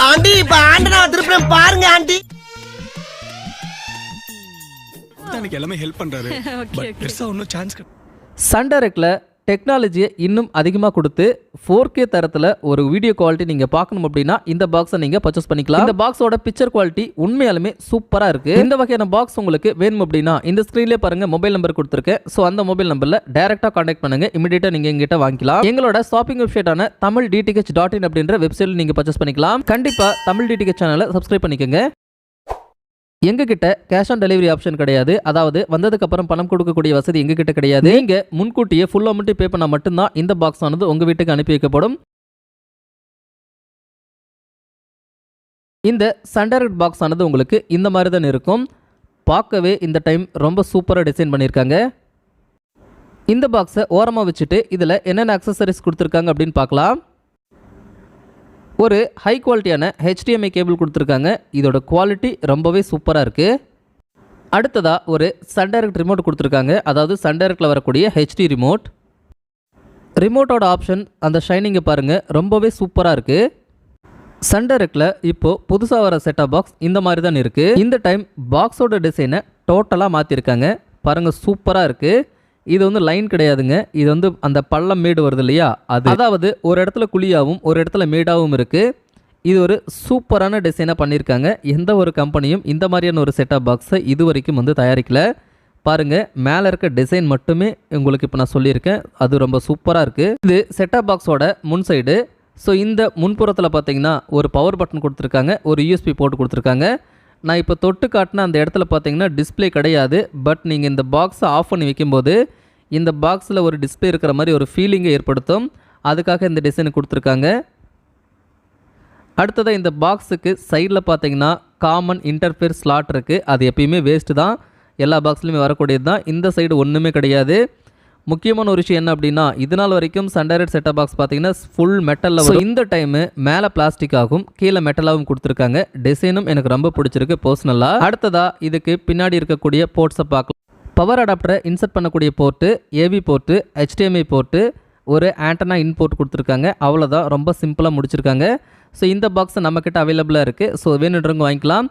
Aunty இப்ப antenna திருப்பி பாருங்க ஆண்டி. எனக்கு எல்லாமே ஹெல்ப் பண்றாரு. பட் பெருசா ஒன்றும் சான்ஸ் சன் டைரக்டில் டெக்னாலஜியை இன்னும் அதிகமாக கொடுத்து ஃபோர் கே தரத்தில் ஒரு வீடியோ குவாலிட்டி நீங்கள் பார்க்கணும் அப்படின்னா இந்த பாக்ஸை நீங்கள் பர்ச்சேஸ் பண்ணிக்கலாம். இந்த பாக்ஸோட பிக்சர் குவாலிட்டி உண்மையாலுமே சூப்பராக இருக்குது இந்த வகையான பாக்ஸ் உங்களுக்கு வேணும் அப்படின்னா இந்த ஸ்க்ரீன்லேயே பாருங்கள் மொபைல் நம்பர் கொடுத்துருக்கேன். ஸோ அந்த மொபைல் நம்பரில் டேரெக்டாக காண்டாக்ட் பண்ணுங்கள் இமீடியட்டாக நீங்கள் எங்கிட்ட வாங்கிக்கலாம். எங்களோட ஷாப்பிங் வெப்சைட்டான தமிழ் டிடிஹெச் டாட் இன் அப்படின்ற வெப்சைட்டில் நீங்கள் பர்ச்சேஸ் பண்ணிக்கலாம். கண்டிப்பாக தமிழ் டிடிஹெச் சேனலை சப்ஸ்கிரைப் பண்ணிக்கோங்க. எங்ககிட்ட கேஷ் ஆன் டெலிவரி ஆப்ஷன் கிடையாது. அதாவது வந்ததுக்கு அப்புறம் பணம் கொடுக்கக்கூடிய வசதி எங்ககிட்ட கிடையாது. நீங்க முன்கூட்டியே ஃபுல் அமௌண்ட்டு பே பண்ணால் மட்டும்தான் இந்த பாக்ஸ் ஆனது உங்கள் வீட்டுக்கு அனுப்பி வைக்கப்படும். இந்த சண்டர்ட் பாக்ஸ் ஆனது உங்களுக்கு இந்த மாதிரி தான் இருக்கும். பார்க்கவே இந்த டைம் ரொம்ப சூப்பராக டிசைன் பண்ணியிருக்காங்க. இந்த பாக்ஸை ஓரமாக வச்சுட்டு இதில் என்னென்ன அக்சசரிஸ் கொடுத்துருக்காங்க அப்படின்னு பார்க்கலாம். ஒரு ஹை குவாலிட்டியான ஹெச்டிஎம்ஐ கேபிள் கொடுத்துருக்காங்க. இதோட குவாலிட்டி ரொம்பவே சூப்பராக இருக்குது அடுத்ததாக ஒரு சன் டைரக்ட் ரிமோட் கொடுத்துருக்காங்க. அதாவது சன் டைரக்டில் வரக்கூடிய ஹெச்டி ரிமோட் ரிமோட்டோட ஆப்ஷன் அந்த ஷைனிங்கை பாருங்கள் ரொம்பவே சூப்பராக இருக்குது சன் டைரக்டில் இப்போது புதுசாக வர செட்டப் பாக்ஸ் இந்த மாதிரி தான் இருக்குது இந்த டைம் பாக்ஸோட டிசைனை டோட்டலாக மாற்றிருக்காங்க பாருங்கள் சூப்பராக இருக்குது இது வந்து லைன் கிடையாதுங்க. இது வந்து அந்த பள்ளம் மேடு வருது இல்லையா? அது அதாவது ஒரு இடத்துல குழியாகவும் ஒரு இடத்துல மேடாகவும் இருக்குது இது ஒரு சூப்பரான டிசைனாக பண்ணியிருக்காங்க. எந்த ஒரு கம்பெனியும் இந்த மாதிரியான ஒரு செட்டப் பாக்ஸை இது வரைக்கும் வந்து தயாரிக்கல. பாருங்கள் மேலே இருக்க டிசைன் மட்டுமே உங்களுக்கு இப்போ நான் சொல்லியிருக்கேன். அது ரொம்ப சூப்பராக இருக்குது இது செட்டப் பாக்ஸோட முன் சைடு ஸோ இந்த முன்புறத்தில் பார்த்தீங்கன்னா ஒரு பவர் பட்டன் கொடுத்துருக்காங்க. ஒரு யூஎஸ்பி போட்டு கொடுத்துருக்காங்க. நான் இப்போ தொட்டு காட்டின அந்த இடத்துல பார்த்தீங்கன்னா டிஸ்பிளே கிடையாது. பட் நீங்கள் இந்த பாக்ஸை ஆஃப் பண்ணி வைக்கும்போது இந்த பாக்ஸில் ஒரு டிஸ்பிளே இருக்கிற மாதிரி ஒரு ஃபீலிங்கை ஏற்படுத்தும். அதுக்காக இந்த டிசைன் கொடுத்துருக்காங்க. அடுத்ததாக இந்த பாக்ஸுக்கு சைடில் பார்த்தீங்கன்னா காமன் இன்டர்ஃபேர் ஸ்லாட் இருக்குது அது எப்பயுமே வேஸ்ட்டு தான். எல்லா பாக்ஸ்லையுமே வரக்கூடியது தான். இந்த சைடு ஒன்றுமே கிடையாது. முக்கியமான ஒரு விஷயம் என்ன அப்படின்னா இது நாள் வரைக்கும் சண்டரட் செட்டப் பாக்ஸ் பார்த்தீங்கன்னா ஃபுல் மெட்டலில் வரும். இந்த டைமு மேலே பிளாஸ்டிக்காகவும் கீழே மெட்டலாகவும் கொடுத்துருக்காங்க. டிசைனும் எனக்கு ரொம்ப பிடிச்சிருக்கு பர்சனலாக அடுத்ததாக இதுக்கு பின்னாடி இருக்கக்கூடிய போர்ட்ஸை பார்க்கலாம். பவர் அடாப்டரை இன்சர்ட் பண்ணக்கூடிய port AV port HDMI port ஒரு ஆண்டனா இன்போர்ட் கொடுத்துருக்காங்க. அவ்வளோதான் ரொம்ப சிம்பிளாக முடிச்சிருக்காங்க. ஸோ இந்த பாக்ஸ் நம்மக்கிட்ட அவைலபிளாக இருக்குது ஸோ வேணுன்றவங்க வாங்கிக்கலாம்.